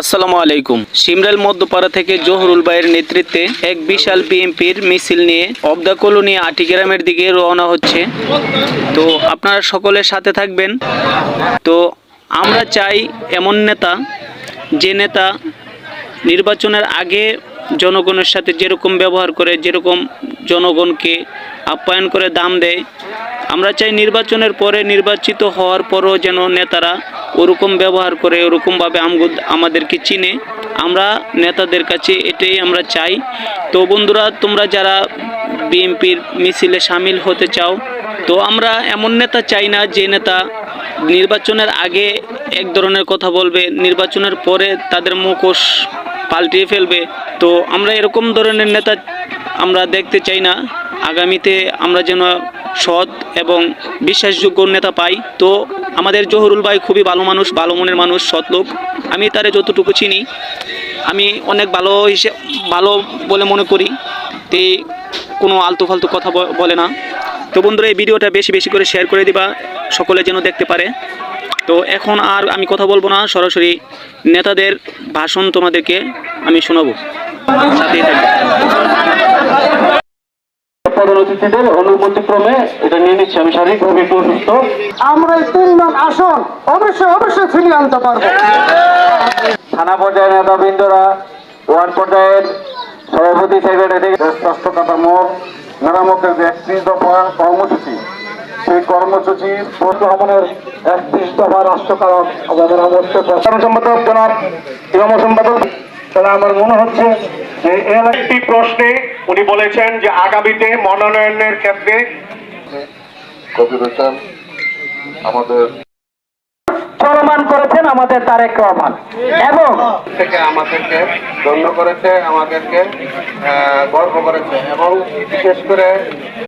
আসসালামু আলাইকুম। সিমরাল মধ্যপাড়া থেকে জহুরুল ভাইয়ের নেতৃত্বে এক বিশাল বিএনপির মিছিল নিয়ে অব দ্য কলোনি আটি গ্রামের দিকে রওনা হচ্ছে। তো আপনারা সকলের সাথে থাকবেন। তো আমরা চাই এমন নেতা, যে নেতা নির্বাচনের আগে জনগণের সাথে যেরকম ব্যবহার করে, যেরকম জনগণকে আপ্যায়ন করে দাম দেয়, আমরা চাই নির্বাচনের পরে নির্বাচিত হওয়ার পরও যেন নেতারা ওরকম ব্যবহার করে, ওরকমভাবে আমাদেরকে চিনে। আমরা নেতাদের কাছে এটাই আমরা চাই। তো বন্ধুরা, তোমরা যারা বিএনপির মিছিলে সামিল হতে চাও, তো আমরা এমন নেতা চাই না যে নেতা নির্বাচনের আগে এক ধরনের কথা বলবে, নির্বাচনের পরে তাদের মুখোশ পাল্টিয়ে ফেলবে। তো আমরা এরকম ধরনের নেতা আমরা দেখতে চাই না। আগামীতে আমরা যেন সৎ এবং বিশ্বাসযোগ্য নেতা পাই। তো আমাদের জহরুল ভাই খুবই ভালো মানুষ, ভালো মনের মানুষ, সৎ লোক। আমি তারে যতটুকু চিনি, আমি অনেক ভালো হিসেবে ভালো বলে মনে করি। তে কোনো আলতু ফালতু কথা বলে না। তো বন্ধুরা, এই ভিডিওটা বেশি বেশি করে শেয়ার করে দিবা, সকলে যেন দেখতে পারে। তো এখন আর আমি কথা বলব না, সরাসরি নেতাদের ভাষণ তোমাদেরকে আমি শোনাবো। থাকবে প্রধান অতিথিদের অনুমতিক্রমে এটা নিয়ে নিচ্ছি। আমি শারীরিকভাবে একটু অসুস্থ। আমরা এই তিন নং আসন অবশ্যই অবশ্যই ছিনিয়ে আনতে পারব। থানা পর্যায়ের নেতাবৃন্দরা ওয়ার্ড পর্যায়ের সভাপতি সেক্রেটারি কাঠামো মেরামতের যে একত্রিশ দফা কর্মসূচি। সেই কর্মসূচির গ্রহণের একত্রিশ দফা রাষ্ট্রকারণ আমাদের অবশ্যই সম্পাদক জনাব ইমাম সম্পাদক তাহলে আমার মনে হচ্ছে যে এর একটি প্রশ্নে উনি বলেছেন যে আগামীতে মনোনয়নের ক্ষেত্রে আমাদের চলমান করেছেন আমাদের তারেক রহমান। এবং থেকে আমাদেরকে ধন্য করেছে আমাদেরকে আহ, গর্ব করেছে এবং বিশেষ করে